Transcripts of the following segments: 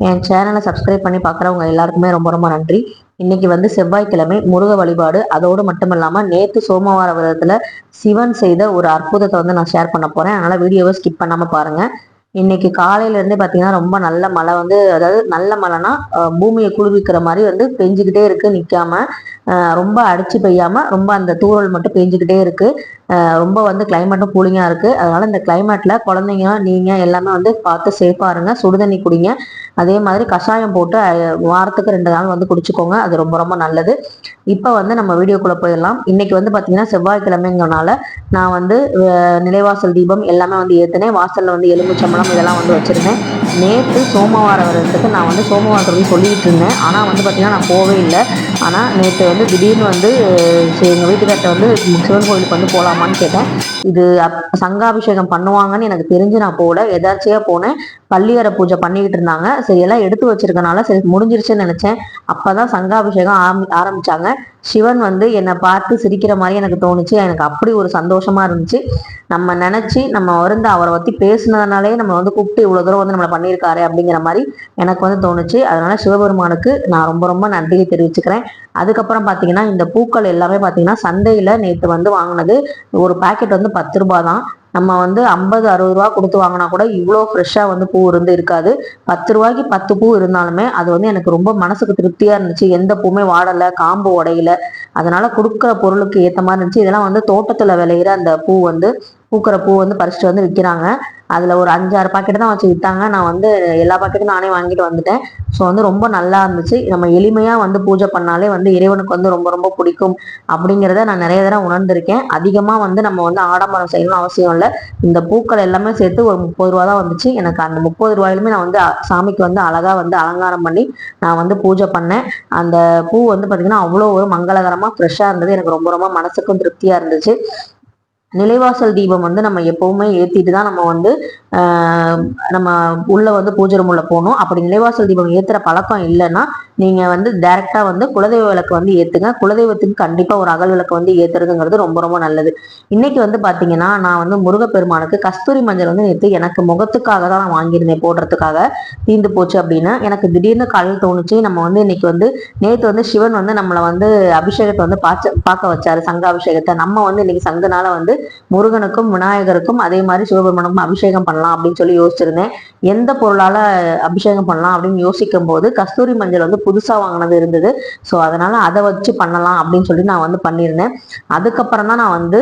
என் சேனலை சப்ஸ்கிரைப் பண்ணி பார்க்குறவங்க எல்லாருக்குமே ரொம்ப ரொம்ப நன்றி. இன்னைக்கு வந்து செவ்வாய்க்கிழமை முருக வழிபாடு. அதோடு மட்டும் இல்லாமல் நேற்று சோமவார விரதத்தில் சிவன் செய்த ஒரு அற்புதத்தை வந்து நான் ஷேர் பண்ண போகிறேன் அதனால் வீடியோவை ஸ்கிப் பண்ணாமல் பாருங்கள் இன்னைக்கு காலையிலேருந்தே பார்த்தீங்கன்னா ரொம்ப நல்ல மழை வந்து அதாவது நல்ல மழைனா பூமியை குளிர்விக்கிற மாதிரி வந்து பெஞ்சுக்கிட்டே இருக்குது நிற்காம ரொம்ப அடிச்சு பெய்யாமல் ரொம்ப அந்த தூறல் மட்டும் பெஞ்சிக்கிட்டே இருக்குது ரொம்ப வந்து கிளைமேட்டும் கூலிங்காக இருக்குது அதனால் இந்த கிளைமேட்டில் குழந்தைங்க நீங்கள் எல்லாமே வந்து பார்த்து சேஃபாக இருங்க. சுடுதண்ணி குடிங்க. அதே மாதிரி கஷாயம் போட்டு வாரத்துக்கு ரெண்டு நாள் வந்து குடிச்சுக்கோங்க. அது ரொம்ப ரொம்ப நல்லது. இப்போ வந்து நம்ம வீடியோக்குள்ளே போயிடலாம். இன்றைக்கி வந்து பார்த்திங்கன்னா செவ்வாய்க்கிழமைங்கிறனால நான் வந்து நிலைவாசல் தீபம் எல்லாமே வந்து ஏற்றினேன் வாசலில் வந்து எலும்புச்சம்பளம் இதெல்லாம் வந்து வச்சிருந்தேன். நேற்று சோமவாரம் வரதுக்கு நான் வந்து சோமவாரத்துக்கு சொல்லிக்கிட்டு இருந்தேன். ஆனால் வந்து பார்த்திங்கன்னா நான் போவே இல்லை. ஆனால் நேற்று வந்து திடீர்னு வந்து சரி எங்கள் வீட்டுக்கார்ட்ட வந்து சிவன் கோயிலுக்கு வந்து போகலாமான்னு கேட்டேன். இது அப்- சங்காபிஷேகம் பண்ணுவாங்கன்னு எனக்கு தெரிஞ்சு நான் போகல. எதாச்சியாக போனேன். பள்ளியறை பூஜை பண்ணிக்கிட்டு இருந்தாங்க. சரி எல்லாம் எடுத்து வச்சிருக்கனால சரி முடிஞ்சிருச்சுன்னு நினச்சேன். அப்போ தான் சங்காபிஷேகம் ஆரம்பி ஆரம்பித்தாங்க சிவன் வந்து என்னை பார்த்து சிரிக்கிற மாதிரி எனக்கு தோணுச்சு. எனக்கு அப்படி ஒரு சந்தோஷமாக இருந்துச்சு. நம்ம நினச்சி நம்ம வந்து அவரை பற்றி பேசுனதுனாலே நம்ம வந்து கூப்பிட்டு இவ்வளோ தூரம் வந்து நம்மளை பண்ணியிருக்காரு அப்படிங்கிற மாதிரி எனக்கு வந்து தோணுச்சு. அதனால சிவபெருமானுக்கு நான் ரொம்ப ரொம்ப நன்றியை தெரிவிச்சுக்கிறேன். அதுக்கப்புறம் பாத்தீங்கன்னா இந்த பூக்கள் எல்லாமே பார்த்தீங்கன்னா சந்தையில நேற்று வந்து வாங்கினது ஒரு பாக்கெட் வந்து பத்து ரூபா தான் நம்ம வந்து ஐம்பது அறுபது ரூபா கொடுத்து வாங்கினா கூட இவ்வளோ ஃப்ரெஷ்ஷாக வந்து பூ இருந்து இருக்காது. பத்து ரூபாய்க்கு பத்து பூ இருந்தாலுமே அது வந்து எனக்கு ரொம்ப மனசுக்கு திருப்தியாக இருந்துச்சு. எந்த பூவுமே வாடலை காம்பு உடையல. அதனால கொடுக்குற பொருளுக்கு ஏற்ற மாதிரி இருந்துச்சு. இதெல்லாம் வந்து தோட்டத்தில் விளையிற அந்த பூ வந்து பூக்கிற பூ வந்து பறிச்சுட்டு வந்து விற்கிறாங்க அதில் ஒரு அஞ்சாறு பாக்கெட் தான் வச்சு விற்றாங்க நான் வந்து எல்லா பாக்கெட்டும் நானே வாங்கிட்டு வந்துட்டேன். ஸோ வந்து ரொம்ப நல்லா இருந்துச்சு. நம்ம எளிமையாக வந்து பூஜை பண்ணாலே வந்து இறைவனுக்கு வந்து ரொம்ப ரொம்ப பிடிக்கும் அப்படிங்கிறத நான் நிறைய தடவை உணர்ந்திருக்கேன். அதிகமாக வந்து நம்ம வந்து ஆடம்பரம் செய்யணும்னு அவசியம் இல்லை. இந்த பூக்கள் எல்லாமே சேர்த்து ஒரு முப்பது ரூபா தான் வந்துச்சு. எனக்கு அந்த முப்பது ரூபாயிலுமே நான் வந்து சாமிக்கு வந்து அழகாக வந்து அலங்காரம் பண்ணி நான் வந்து பூஜை பண்ணேன். அந்த பூ வந்து பார்த்திங்கன்னா அவ்வளோ ஒரு மங்களகரமாக ஃப்ரெஷ்ஷாக இருந்தது. எனக்கு ரொம்ப ரொம்ப மனசுக்கும் திருப்தியாக இருந்துச்சு. நிலைவாசல் தீபம் வந்து நம்ம எப்பவுமே ஏற்றிட்டு தான் நம்ம வந்து நம்ம உள்ளே வந்து பூஜை room உள்ள போகணும். அப்படி நிலைவாசல் தீபம் ஏற்றுற பழக்கம் இல்லைன்னா நீங்கள் வந்து டேரெக்டாக வந்து குலதெய்வ விளக்கு வந்து ஏற்றுங்க குலதெய்வத்துக்கு கண்டிப்பாக ஒரு அகல் விளக்கு வந்து ஏற்றுறதுங்கிறது ரொம்ப ரொம்ப நல்லது. இன்னைக்கு வந்து பார்த்தீங்கன்னா நான் வந்து முருகப்பெருமானுக்கு கஸ்தூரி மஞ்சள் வந்து நேற்று எனக்கு முகத்துக்காக தான் நான் வாங்கியிருந்தேன். போடுறதுக்காக தீந்து போச்சு அப்படின்னு. எனக்கு திடீர்னு காலையில் தோணுச்சு. நம்ம வந்து இன்னைக்கு வந்து நேற்று வந்து சிவன் வந்து நம்மளை வந்து அபிஷேகத்தை வந்து பாச்ச பார்க்க வச்சாரு. சங்க அபிஷேகத்தை நம்ம வந்து இன்னைக்கு சங்கனால வந்து முருகனுக்கும் விநாயகருக்கும் அதே மாதிரி சிவபெருமனுக்கும் அபிஷேகம் பண்ணலாம் அப்படின்னு சொல்லி யோசிச்சிருந்தேன். எந்த பொருளால அபிஷேகம் பண்ணலாம் அப்படின்னு யோசிக்கும் போது கஸ்தூரி மஞ்சள் வந்து புதுசா வாங்கினது இருந்தது. ஸோ அதனால அதை வச்சு பண்ணலாம் அப்படின்னு சொல்லி நான் வந்து பண்ணியிருந்தேன். அதுக்கப்புறம் தான் நான் வந்து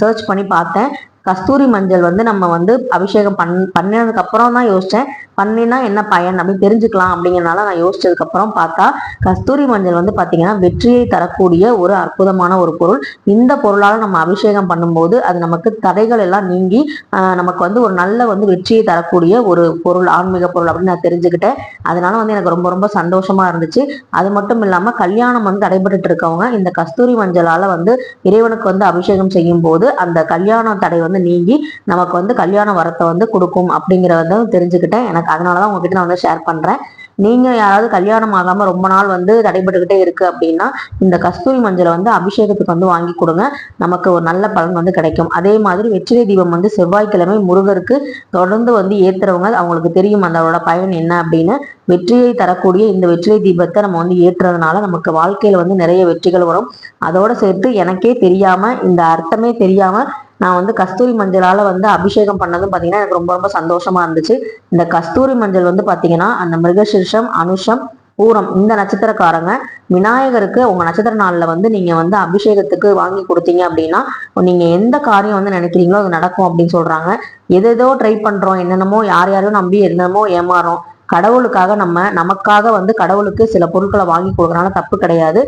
சர்ச் பண்ணி பார்த்தேன். கஸ்தூரி மஞ்சள் வந்து நம்ம வந்து அபிஷேகம் பண் பண்ணதுக்கு அப்புறம் தான் யோசிச்சேன். பண்ணினா என்ன பயன் அப்படின்னு தெரிஞ்சுக்கலாம் அப்படிங்கறனால நான் யோசிச்சதுக்கு அப்புறம் பார்த்தா கஸ்தூரி மஞ்சள் வந்து பாத்தீங்கன்னா வெற்றியை தரக்கூடிய ஒரு அற்புதமான ஒரு பொருள். இந்த பொருளால நம்ம அபிஷேகம் பண்ணும்போது அது நமக்கு தடைகள் எல்லாம் நீங்கி ஆஹ் நமக்கு வந்து ஒரு நல்ல வந்து வெற்றியை தரக்கூடிய ஒரு பொருள் ஆன்மீக பொருள் அப்படின்னு நான் தெரிஞ்சுக்கிட்டேன். அதனால வந்து எனக்கு ரொம்ப ரொம்ப சந்தோஷமா இருந்துச்சு. அது மட்டும் இல்லாம கல்யாணம் வந்து தடைபட்டு இருக்கவங்க இந்த கஸ்தூரி மஞ்சளால வந்து இறைவனுக்கு வந்து அபிஷேகம் செய்யும் போது அந்த கல்யாண தடை வந்து நீங்கி நமக்கு வந்து கல்யாண வரத்தை வந்து கொடுக்கும் அப்படிங்கறத தெரிஞ்சுக்கிட்டேன். எனக்கு அதனாலதான் உங்ககிட்ட நான் வந்து ஷேர் பண்ணுறேன் நீங்க யாராவது கல்யாணம் ஆகாம ரொம்ப நாள் வந்து தடைபட்டுக்கிட்டே இருக்கு அப்படின்னா இந்த கஸ்தூரி மஞ்சளை வந்து அபிஷேகத்துக்கு வந்து வாங்கி கொடுங்க. நமக்கு ஒரு நல்ல பலன் வந்து கிடைக்கும். அதே மாதிரி வெற்றிலை தீபம் வந்து செவ்வாய்க்கிழமை முருகருக்கு தொடர்ந்து வந்து ஏத்துறவங்க அவங்களுக்கு தெரியும் அதோட பயன் என்ன அப்படின்னு. வெற்றியை தரக்கூடிய இந்த வெற்றிலை தீபத்தை நம்ம வந்து ஏற்றுறதுனால நமக்கு வாழ்க்கையில வந்து நிறைய வெற்றிகள் வரும். அதோட சேர்த்து எனக்கே தெரியாம இந்த அர்த்தமே தெரியாம நான் வந்து கஸ்தூரி மஞ்சளால் வந்து அபிஷேகம் பண்ணதும் பார்த்தீங்கன்னா எனக்கு ரொம்ப ரொம்ப சந்தோஷமாக இருந்துச்சு. இந்த கஸ்தூரி மஞ்சள் வந்து பார்த்தீங்கன்னா அந்த மிருகசிர்ஷம் அனுஷம் பூரம் இந்த நட்சத்திரக்காரங்க விநாயகருக்கு உங்க நட்சத்திர நாளில் வந்து நீங்க வந்து அபிஷேகத்துக்கு வாங்கி கொடுத்தீங்க அப்படின்னா நீங்க எந்த காரியம் வந்து நினைக்கிறீங்களோ அது நடக்கும் அப்படின்னு சொல்றாங்க. எதோ ட்ரை பண்றோம் என்னென்னமோ யார் யாரையும் நம்பி என்னமோ ஏமாறோம். கடவுளுக்காக நம்ம நமக்காக வந்து கடவுளுக்கு சில பொருட்களை வாங்கி கொடுக்கறனால தப்பு கிடையாது.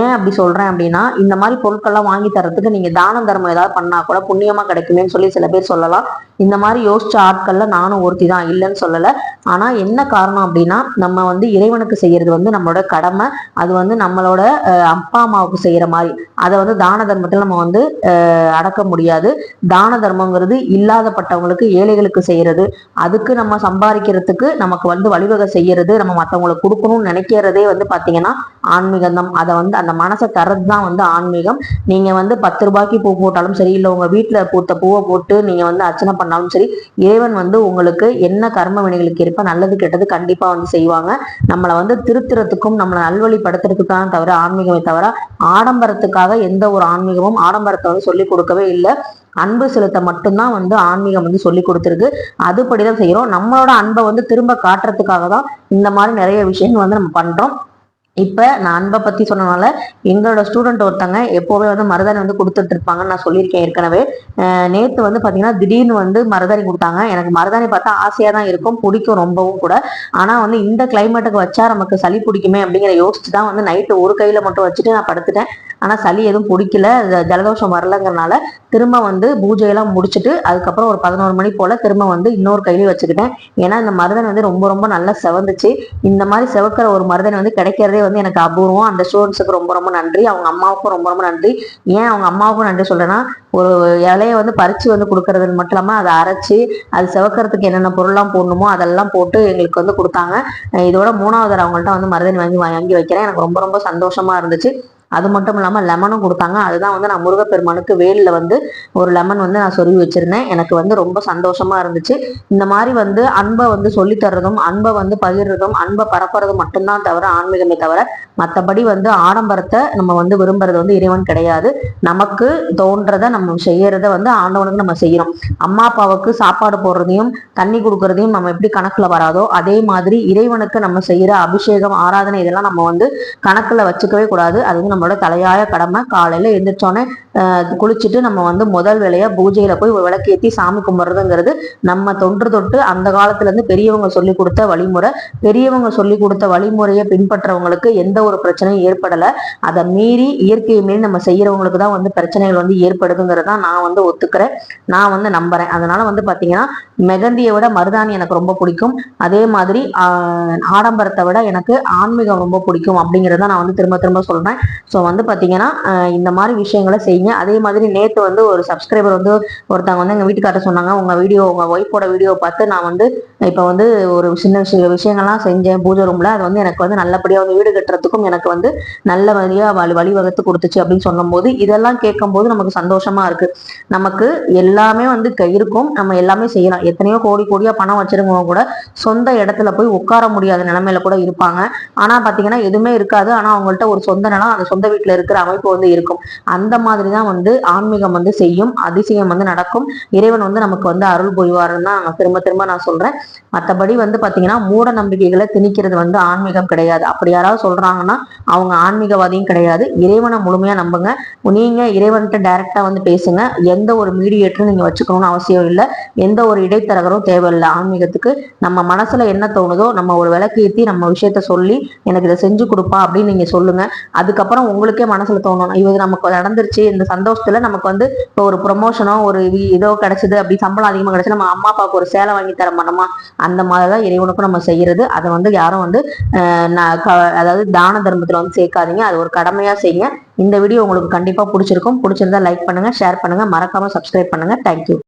ஏன் அப்படி சொல்கிறேன் அப்படின்னா இந்த மாதிரி பொருட்கள்லாம் வாங்கி தரத்துக்கு நீங்கள் தானம் தர்மம் ஏதாவது பண்ணால் கூட புண்ணியமாக கிடைக்குமேன்னு சொல்லி சில பேர் சொல்லலாம். இந்த மாதிரி யோசிச்ச ஆட்களில் நானும் ஒருத்தி தான் இல்லைன்னு சொல்லலை. ஆனா என்ன காரணம் அப்படின்னா நம்ம வந்து இறைவனுக்கு செய்யறது வந்து நம்மளோட கடமை. அது வந்து நம்மளோட அப்பா அம்மாவுக்கு செய்யற மாதிரி. அதை வந்து தான தர்மத்தில் நம்ம வந்து அடக்க முடியாது. தான தர்மங்கிறது இல்லாதப்பட்டவங்களுக்கு ஏழைகளுக்கு செய்யறது. அதுக்கு நம்ம சம்பாதிக்கிறதுக்கு நமக்கு வந்து வழிவகை செய்யறது நம்ம மற்றவங்களுக்கு கொடுக்கணும்னு நினைக்கிறதே வந்து பாத்தீங்கன்னா ஆன்மீகம் தான் அதை வந்து அந்த மனசை தர்றது தான் வந்து ஆன்மீகம். நீங்க வந்து பத்து ரூபாய்க்கு பூ போட்டாலும் சரி இல்லை உங்க வீட்டுல பூத்த பூவை போட்டு நீங்க வந்து அர்ச்சனை பண்ணாலும் சரி இறைவன் வந்து உங்களுக்கு என்ன கர்ம வினைகளுக்கு இருக்கு கண்டிப்பா நல்லது கெட்டது கண்டிப்பா வந்து செய்வாங்க. நம்மளை வந்து திருத்துறதுக்கும் நம்மளை நல்வழிப்படுத்துறதுக்கான தவிர ஆன்மீகமே தவிர ஆடம்பரத்துக்காக எந்த ஒரு ஆன்மீகமும் ஆடம்பரத்தை வந்து சொல்லி கொடுக்கவே இல்லை. அன்பு செலுத்த மட்டும்தான் வந்து ஆன்மீகம் வந்து சொல்லி கொடுத்துருக்கு. அதுபடிதான் செய்யறோம். நம்மளோட அன்பை வந்து திரும்ப காட்டுறதுக்காக தான் இந்த மாதிரி நிறைய விஷயங்கள் வந்து நம்ம பண்றோம். இப்போ நான் அன்பை பற்றி சொன்னனால எங்களோட ஸ்டூடெண்ட் ஒருத்தங்க எப்போவே வந்து மருதாணி வந்து கொடுத்துட்டு இருப்பாங்கன்னு நான் சொல்லியிருக்கேன் ஏற்கனவே. நேற்று வந்து பார்த்தீங்கன்னா திடீர்னு வந்து மருதாணி கொடுத்தாங்க. எனக்கு மருதாணி பார்த்தா ஆசையாக தான் இருக்கும் பிடிக்கும் ரொம்பவும் கூட. ஆனால் வந்து இந்த கிளைமேட்டுக்கு வச்சா நமக்கு சளி பிடிக்குமே அப்படிங்கிற யோசிச்சு தான் வந்து நைட்டு ஒரு கையில் மட்டும் வச்சுட்டு நான் படுத்துட்டேன். ஆனால் சளி எதுவும் பிடிக்கல. ஜலதோஷம் வரலங்கிறனால திரும்ப வந்து பூஜையெல்லாம் முடிச்சுட்டு அதுக்கப்புறம் ஒரு பதினோரு மணி போல் திரும்ப வந்து இன்னொரு கையிலையும் வச்சுக்கிட்டேன். ஏன்னா இந்த மருதன் வந்து ரொம்ப ரொம்ப நல்லா செவந்துச்சு. இந்த மாதிரி செவக்கிற ஒரு மருதன் வந்து கிடைக்கிறதே வந்து எனக்கு அபூர்வம். அந்த ஸ்டூடெண்ட்ஸுக்கு ரொம்ப ரொம்ப நன்றி. அவங்க அம்மாவுக்கும் ரொம்ப ரொம்ப நன்றி. ஏன் அவங்க அம்மாவுக்கும் நன்றி சொல்கிறேன்னா ஒரு இலையை வந்து பறித்து வந்து கொடுக்கறது மட்டும் இல்லாமல் அதை அரைச்சு அது செவக்கிறதுக்கு என்னென்ன பொருள்லாம் போடணுமோ அதெல்லாம் போட்டு எங்களுக்கு வந்து கொடுத்தாங்க. இதோட மூணாவது அவங்கள்ட்ட வந்து மருதன் வாங்கி வாங்கி வைக்கிறேன். எனக்கு ரொம்ப ரொம்ப சந்தோஷமாக இருந்துச்சு. அது மட்டும் இல்லாமல் லெமனும் கொடுத்தாங்க. அதுதான் வந்து நான் முருகப்பெருமானுக்கு வேலில் வந்து ஒரு லெமன் வந்து நான் சொருவி வச்சுருந்தேன். எனக்கு வந்து ரொம்ப சந்தோஷமாக இருந்துச்சு. இந்த மாதிரி வந்து அன்பை வந்து சொல்லித்தர்றதும் அன்பை வந்து பகிர்றதும் அன்பை பரப்புறதும் மட்டும்தான் தவிர ஆன்மீகமே தவிர மற்றபடி வந்து ஆடம்பரத்தை நம்ம வந்து விரும்புறது வந்து இறைவன் கிடையாது. நமக்கு தோன்றதை நம்ம செய்யறத வந்து ஆண்டவனுக்கு நம்ம செய்யறோம். அம்மா அப்பாவுக்கு சாப்பாடு போடுறதையும் தண்ணி கொடுக்கறதையும் நம்ம எப்படி கணக்குல வராதோ அதே மாதிரி இறைவனுக்கு நம்ம செய்யற அபிஷேகம் ஆராதனை இதெல்லாம் நம்ம வந்து கணக்குல வச்சுக்கவே கூடாது. அது வந்து நம்ம நம்மளோட தலையாய கடமை. காலையில எழுந்திரிச்சோன்னே குளிச்சுட்டு நம்ம வந்து முதல் வேலையாக பூஜையில போய் ஒரு விளக்கேத்தி சாமி கும்பிட்றதுங்கிறது நம்ம தொன்று தொட்டு அந்த காலத்துல இருந்து பெரியவங்க சொல்லி கொடுத்த வழிமுறை. பெரியவங்க சொல்லி கொடுத்த வழிமுறையை பின்பற்றவங்களுக்கு எந்த ஒரு பிரச்சனையும் ஏற்படல. அதை மீறி இயற்கையை மீறி நம்ம செய்யறவங்களுக்கு தான் வந்து பிரச்சனைகள் வந்து ஏற்படுதுங்கிறத நான் வந்து ஒத்துக்கிறேன். நான் வந்து நம்புறேன். அதனால வந்து பார்த்தீங்கன்னா மெகந்தியை விட மருதாணி எனக்கு ரொம்ப பிடிக்கும். அதே மாதிரி ஆடம்பரத்தை விட எனக்கு ஆன்மீகம் ரொம்ப பிடிக்கும் அப்படிங்கிறத நான் வந்து திரும்ப திரும்ப சொல்கிறேன் ஸோ வந்து பார்த்தீங்கன்னா இந்த மாதிரி விஷயங்களை செய்யுங்க. அதே மாதிரி நேற்று வந்து ஒரு சப்ஸ்கிரைபர் வந்து ஒருத்தவங்க வந்து எங்கள் வீட்டுக்கார சொன்னாங்க உங்கள் வீடியோ உங்கள் ஒய்ஃபோட வீடியோ பார்த்து நான் வந்து இப்போ வந்து ஒரு சின்ன விஷய விஷயங்கள்லாம் செஞ்சேன் பூஜை ரூமில் அது வந்து எனக்கு வந்து நல்லபடியாக வந்து வீடு கட்டுறதுக்கும் எனக்கு வந்து நல்ல வழியாக வழி வழிவகுத்து கொடுத்துச்சு அப்படின்னு சொல்லும்போது இதெல்லாம் கேட்கும்போது நமக்கு சந்தோஷமாக இருக்குது நமக்கு எல்லாமே வந்து இருக்கும். நம்ம எல்லாமே செய்யலாம். எத்தனையோ கோடி கோடியாக பணம் வச்சிருக்கவங்க கூட சொந்த இடத்துல போய் உட்கார முடியாத நிலைமையில கூட இருப்பாங்க. ஆனால் பார்த்தீங்கன்னா எதுவுமே இருக்காது. ஆனால் அவங்கள்ட்ட ஒரு சொந்த நிலம் அந்த சொந்த வீட்டுல இருக்கிற அமைப்பு வந்து இருக்கும். அந்த மாதிரி தான் வந்து ஆன்மீகம் வந்து செய்யும் அதிசயம் வந்து நடக்கும். இறைவன் வந்து நமக்கு வந்து அருள் புரிவாருன்னு தான் திரும்ப திரும்ப நான் சொல்றேன். மற்றபடி வந்து பாத்தீங்கன்னா மூட நம்பிக்கைகளை திணிக்கிறது வந்து ஆன்மீகம் கிடையாது. அப்படி யாராவது சொல்றாங்கன்னா அவங்க ஆன்மீகவாதியும் கிடையாது. இறைவனை முழுமையா நம்புங்க. நீங்க இறைவன்கிட்ட டைரக்டா வந்து பேசுங்க. எந்த ஒரு மீடியேட்டரும் நீங்க வச்சுக்கணும்னு அவசியம் இல்லை. எந்த ஒரு இடைத்தரகரும் தேவையில்லை ஆன்மீகத்துக்கு. நம்ம மனசுல என்ன தோணுதோ நம்ம ஒரு விளக்கேத்தி நம்ம விஷயத்த சொல்லி எனக்கு இதை செஞ்சு கொடுப்பா அப்படின்னு நீங்க சொல்லுங்க. அதுக்கப்புறம் உங்களுக்கே மனசுல தோணணும் இது நமக்கு நடந்துருச்சு. இந்த சந்தோஷத்துல நமக்கு வந்து இப்போ ஒரு ப்ரொமோஷனோ ஒரு ஏதோ இதோ கிடைச்சது அப்படி சம்பளம் அதிகமா கிடைச்சு நம்ம அம்மா அப்பாவுக்கு ஒரு சேலை வாங்கி தர மாட்டோமா? அந்த மாதிரி தான் இறைவனுக்கும் நம்ம செய்யறது. அதை வந்து யாரும் வந்து க- அதாவது தான தர்மத்துல வந்து சேர்க்காதீங்க. அது ஒரு கடமையா செய்யுங்க. இந்த வீடியோ உங்களுக்கு கண்டிப்பா பிடிச்சிருக்கும். பிடிச்சிருந்தா லைக் பண்ணுங்க ஷேர் பண்ணுங்க. மறக்காம சப்ஸ்கிரைப் பண்ணுங்க. தேங்க்யூ